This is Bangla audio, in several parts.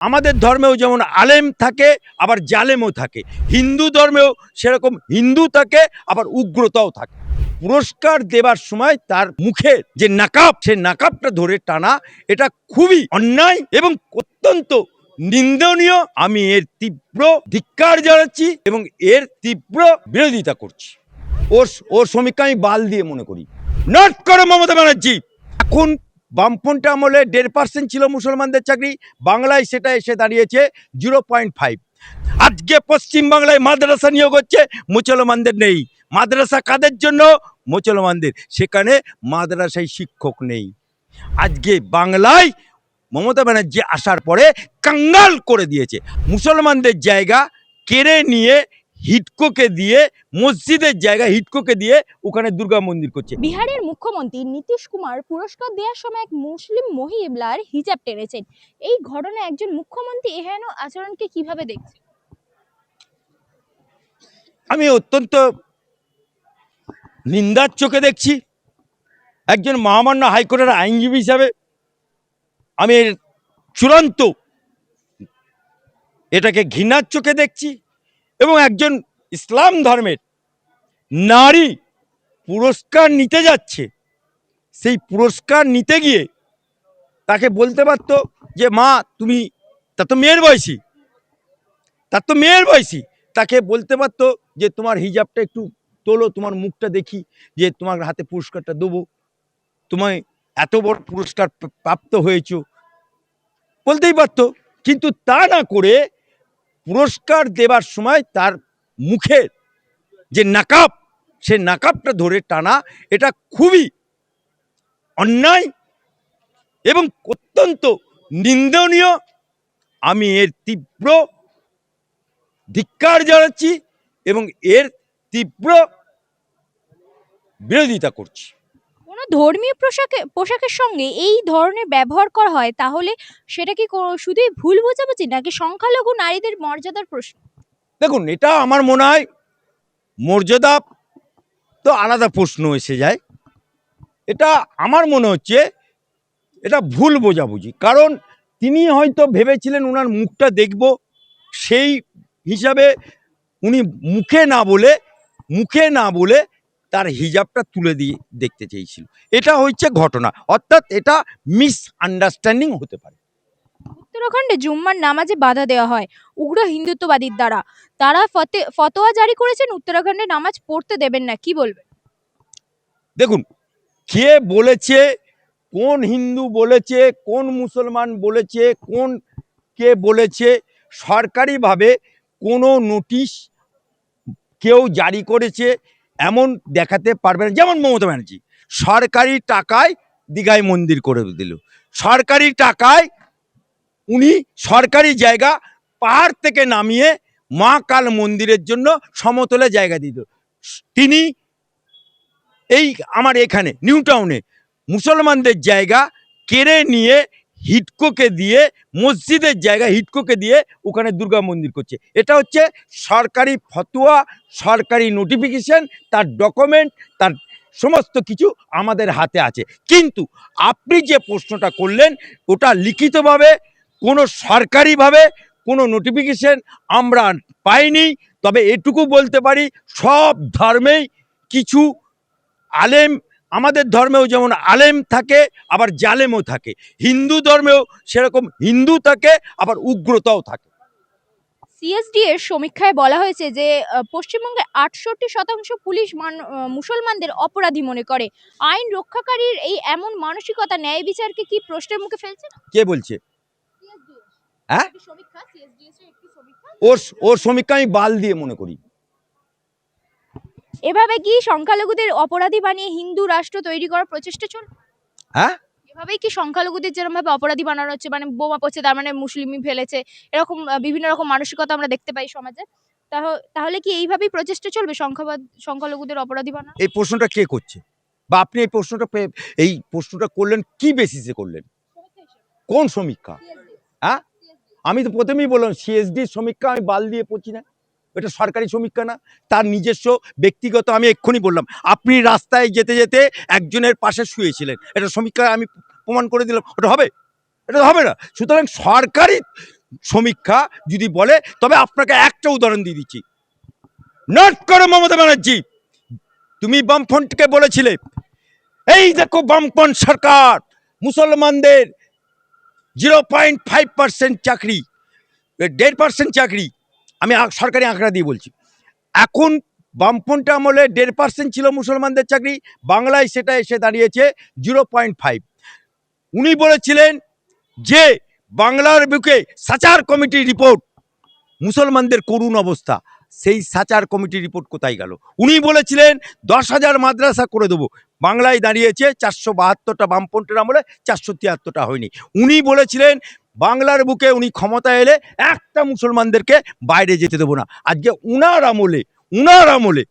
আমাদের ধর্মেও যেমন আলেম থাকে, আবার জালেমও থাকে। হিন্দু ধর্মেও সেরকম হিন্দু থাকে, আবার উগ্রতাও থাকে। পুরস্কার দেবার সময় তার মুখে যে নাকাব, সে নাকাবটা ধরে টানা, এটা খুবই অন্যায় এবং অত্যন্ত নিন্দনীয়। আমি এর তীব্র ধিক্কার জানাচ্ছি এবং এর তীব্র বিরোধিতা করছি। ওর ওর সমীক্ষা আমি বাল দিয়ে মনে করি। নট করো মমতা ব্যানার্জি, এখন বামফ্রন্ট আমলে দেড় পার্সেন্ট ছিল মুসলমানদের চাকরি, বাংলায় সেটা এসে দাঁড়িয়েছে জিরো পয়েন্ট ফাইভ আজকে পশ্চিমবাংলায় মাদ্রাসা নিয়োগ হচ্ছে, মুসলমানদের নেই। মাদ্রাসা কাদের জন্য? মুসলমানদের। সেখানে মাদ্রাসায় শিক্ষক নেই। আজকে বাংলায় মমতা ব্যানার্জি আসার পরে কাঙ্গাল করে দিয়েছে। মুসলমানদের জায়গা কেড়ে নিয়ে হিটকোকে দিয়ে মসজিদের জায়গা হিটকোকে দিয়ে ওখানে দুর্গা মন্দির করছে। বিহারের মুখ্যমন্ত্রী নীতিশ কুমার পুরস্কার দেওয়ার সময় এক মুসলিম মহিলার হিজাব টেনেছেন। এই ঘটনায় একজন মুখ্যমন্ত্রী এহেন আচরণকে কীভাবে দেখছে আমি অত্যন্ত নিন্দার চোখে দেখছি। একজন মহামান্য হাইকোর্টের আইনজীবী হিসাবে আমি চূড়ান্ত এটাকে ঘৃণার চোখে দেখছি। এবং একজন ইসলাম ধর্মের নারী পুরস্কার নিতে যাচ্ছে, সেই পুরস্কার নিতে গিয়ে তাকে বলতে পারতো যে, মা, তুমি, তা তো মেয়ের বয়সী তার তো মেয়ের বয়সী। তাকে বলতে পারতো যে, তোমার হিজাবটা একটু তোলো, তোমার মুখটা দেখি, যে তোমার হাতে পুরস্কারটা দেবো। তোমায় এত বড় পুরস্কার প্রাপ্ত হয়েছ। বলতেই পারতো। কিন্তু তা না করে পুরস্কার দেবার সময় তার মুখের যে নাকাব, সে নাকাবটা ধরে টানা, এটা খুবই অন্যায় এবং অত্যন্ত নিন্দনীয়। আমি এর তীব্র ধিক্কার জানাচ্ছি এবং এর তীব্র বিরোধিতা করছি। ধর্মীয় পোশাকে, পোশাকের সঙ্গে এই ধরনের ব্যবহার করা হয়, তাহলে সেটা কি শুধুই ভুল বোঝাবুঝি নাকি সংখ্যালঘু নারীদের মর্যাদার প্রশ্ন? দেখুন, এটা আমার মনে হয় মর্যাদা তো আলাদা প্রশ্ন এসে যায়। এটা আমার মনে হচ্ছে এটা ভুল বোঝাবুঝি, কারণ তিনি হয়তো ভেবেছিলেন ওনার মুখটা দেখব, সেই হিসাবে উনি মুখে না বলে, মুখে না বলে তার হিজাবটা তুলে দিয়ে দেখতে চেয়েছিল। এটা হচ্ছে ঘটনা। অর্থাৎ এটা মিস আন্ডারস্ট্যান্ডিং হতে পারে। উত্তরাখণ্ডে জুম্মার নামাজে বাধা দেওয়া হয় উগ্র হিন্দুত্ববাদীর দ্বারা। তারা ফতে ফতোয়া জারি করেছেন উত্তরাখণ্ডে নামাজ পড়তে দেবেন না। কি বলবেন? দেখুন কে বলেছে কোন হিন্দু বলেছে কোন মুসলমান বলেছে কোন কে বলেছে সরকারিভাবে কোনো নোটিশ কেউ জারি করেছে এমন দেখাতে পারবে না। যেমন মমতা ব্যানার্জি, সরকারি টাকায় দীঘায় মন্দির করে দিল। সরকারি টাকায় উনি সরকারি জায়গা পাহাড় থেকে নামিয়ে মা কাল মন্দিরের জন্য সমতলে জায়গা দিল। তিনি এই আমার এখানে, নিউ টাউনে মুসলমানদের জায়গা কেড়ে নিয়ে হিটকোকে দিয়ে, মসজিদের জায়গা হিটকোকে দিয়ে ওখানে দুর্গা মন্দির করছে। এটা হচ্ছে সরকারি ফতোয়া, সরকারি নোটিফিকেশন তার ডকুমেন্ট তার সমস্ত কিছু আমাদের হাতে আছে। কিন্তু আপনি যে প্রশ্নটা করলেন, ওটা লিখিতভাবে, কোনো সরকারিভাবে কোনো নোটিফিকেশন আমরা পাইনি। তবে এটুকু বলতে পারি, সব ধর্মেই কিছু আলেম আমাদের ধর্মেও যেমন আলেম থাকে আবার জালেমও থাকে। হিন্দু ধর্মেও সেরকম হিন্দু থাকে আবার উগ্রতাও থাকে। সিএসডি এর সমীক্ষায় বলা হয়েছে যে পশ্চিমবঙ্গে আটষট্টি শতাংশ পুলিশ মান- মুসলমানদের অপরাধী মনে করে। আইন রক্ষাকারীর এই এমন মানসিকতা ন্যায় বিচারকে কি প্রশ্নের মুখে ফেলছে? কে বলছে? হ্যাঁ? ওর ওর সমীক্ষা আমি বাল দিয়ে মনে করি। এভাবে কি সংখ্যালঘুদের অপরাধী বানিয়ে হিন্দু রাষ্ট্র তৈরি করার প্রচেষ্টা চলবে হ্যাঁ? এভাবেই কি সংখ্যালঘুদের যেরকম ভাবে অপরাধী বানানো হচ্ছে মানে বোমা পড়ছে তার মানে মুসলিমই ফেলেছে এরকম বিভিন্ন রকম মানসিকতা আমরা দেখতে পাই সমাজে। তাহ- তাহলে কি এইভাবেই প্রচেষ্টা চলবে সংখ্যাবাদ সংখ্যালঘুদের অপরাধী বানানো? এই প্রশ্নটা কে করছে? বা আপনি এই প্রশ্নটা এই প্রশ্নটা করলেন কি বেসিসে করলেন? কোন সমীক্ষা? হ্যাঁ? আমি তো প্রথমেই বললাম সিএসডির সমীক্ষা আমি বাল দিয়ে পড়ছি না। এটা সরকারি সমীক্ষা না, তার নিজস্ব ব্যক্তিগত, আমি এক্ষুনি বললাম, আপনি রাস্তায় যেতে যেতে একজনের পাশে শুয়েছিলেন। এটা সমীক্ষা আমি প্রমাণ করে দিলাম, ওটা হবে? এটা হবে না। সুতরাং সরকারি সমীক্ষা যদি বলে, তবে আপনাকে একটা উদাহরণ দিয়ে দিচ্ছি। নট করো মমতা ব্যানার্জি। তুমি বামফ্রন্টকে বলেছিলে, এই দেখো বামফ্রন্ট সরকার, মুসলমানদের জিরো পয়েন্ট ফাইভ পার্সেন্ট চাকরি দেড় পার্সেন্ট চাকরি আমি সরকারি আঁকড়া দিয়ে বলছি। এখন বামফ্রন্ট আমলে দেড় পার্সেন্ট ছিল মুসলমানদের চাকরি, বাংলায় সেটা এসে দাঁড়িয়েছে জিরো পয়েন্ট ফাইভ উনি বলেছিলেন যে, বাংলার বুকে সাচার কমিটির রিপোর্ট, মুসলমানদের করুণ অবস্থা, সেই সাচার কমিটির রিপোর্ট কোথায় গেল? উনি বলেছিলেন, দশ হাজার মাদ্রাসা করে দেবো। বাংলায় দাঁড়িয়েছে চারশো বাহাত্তরটা বামপন্থের আমলে, চারশো তিয়াত্তরটা হয়নি। উনি বলেছিলেন বাংলার বুকে উনি ক্ষমতা এলে একটা মুসলমানদেরকে বাইরে যেতে দেবো না। আজকে উনার আমলে উনার আমলে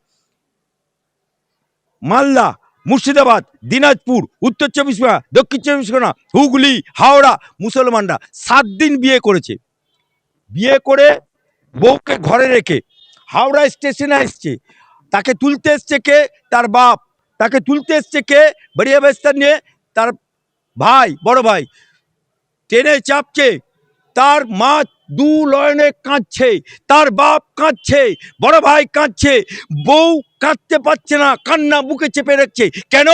মালদা, মুর্শিদাবাদ, দিনাজপুর, উত্তর চব্বিশ পরগনা, দক্ষিণ চব্বিশ পরগনা, হুগলি, হাওড়া মুসলমানরা সাত দিন বিয়ে করেছে। বিয়ে করে বউকে ঘরে রেখে হাওড়া স্টেশনে এসছে তাকে তুলতে এসছে কে? তার বাপ। তাকে তুলতে এসছে কে? বড়িয়া বেস্তার নিয়ে তার ভাই, বড় ভাই। ট্রেনে চাপছে। তার মা দু লয়নে কাঁদছে, তার বাপ কাঁদছে, বড় ভাই কাঁদছে, বউ কাঁদতে পারছে না, কান্না বুকে চেপে রাখছে। কেন?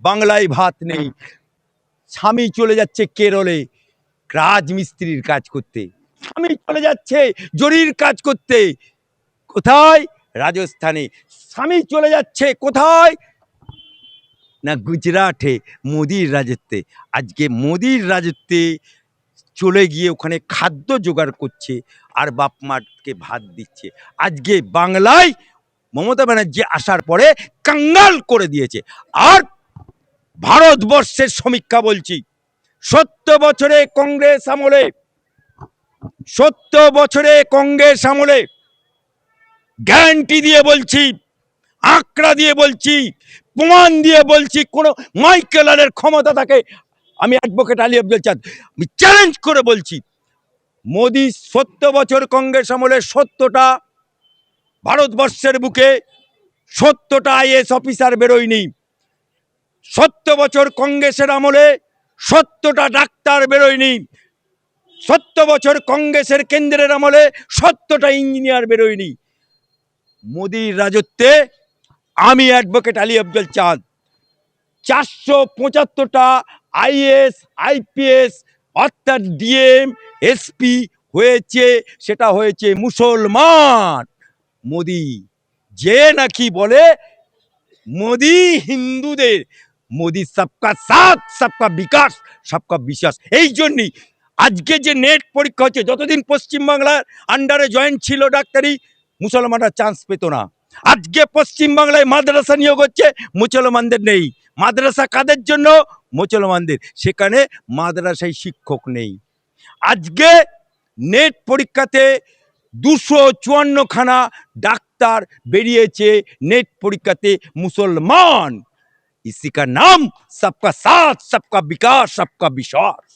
বাংলায় ভাত নেই। স্বামী চলে যাচ্ছে কেরলে, রাজমিস্ত্রির কাজ করতে। স্বামী চলে যাচ্ছে জরির কাজ করতে। কোথায়? রাজস্থানে। স্বামী চলে যাচ্ছে কোথায়? না গুজরাটে মোদির রাজত্বে। আজকে মোদির রাজত্বে চলে গিয়ে ওখানে খাদ্য জোগাড় করছে আর বাপ মাকে ভাত দিচ্ছে। আজকে বাংলায় মমতা ব্যানার্জি আসার পরে কাঙ্গাল করে দিয়েছে। আর ভারতবর্ষের সমীক্ষা বলছি সত্তর বছরে কংগ্রেস আমলে সত্তর বছরে কংগ্রেস আমলে, গ্যারান্টি দিয়ে বলছি, আঁকড়া দিয়ে বলছি প্রমাণ দিয়ে বলছি, কোনো মাইকেলের ক্ষমতা থাকে, আমি অ্যাডভোকেট আলী আব্দুল চাঁদ, আমি চ্যালেঞ্জ করে বলছি, মোদি সত্তর বছর কংগ্রেস আমলে সত্যটা ভারতবর্ষের বুকে সত্যটা আইএস অফিসার বেরোয়নি সত্য বছর কংগ্রেসের আমলে সত্যটা ডাক্তার বেরোয়নি সত্য বছর কংগ্রেসের কেন্দ্রের আমলে সত্যটা ইঞ্জিনিয়ার বেরোয়নি, মোদির রাজত্বে আমি অ্যাডভোকেট আলী আফজল চাঁদ। চারশো পঁচাত্তরটা আইএস আইপিএস অর্থাৎ ডিএম এসপি হয়েছে, সেটা হয়েছে মুসলমান। মোদি, যে নাকি বলে, মোদি হিন্দুদের, মোদি সবকা সাথ, সবকা বিকাশ, সবকা বিশ্বাস। এই জন্যই আজকে যে নেট পরীক্ষা হচ্ছে, যতদিন পশ্চিমবাংলার আন্ডারে জয়েন্ট ছিল ডাক্তারি, মুসলমানরা চান্স পেত না। আজকে পশ্চিমবাংলায় মাদ্রাসা নিয়োগ হচ্ছে মুসলমানদের নেই। মাদ্রাসা কাদের জন্য? মুসলমানদের সেখানে মাদ্রাসায় শিক্ষক নেই। আজকে নেট পরীক্ষাতে দুশো চুয়ান্নখানা ডাক্তার বেরিয়েছে নেট পরীক্ষাতে মুসলমান। ইসি কা নাম, সবকা সাথ, সবকা বিকাশ, সবকা বিশ্বাস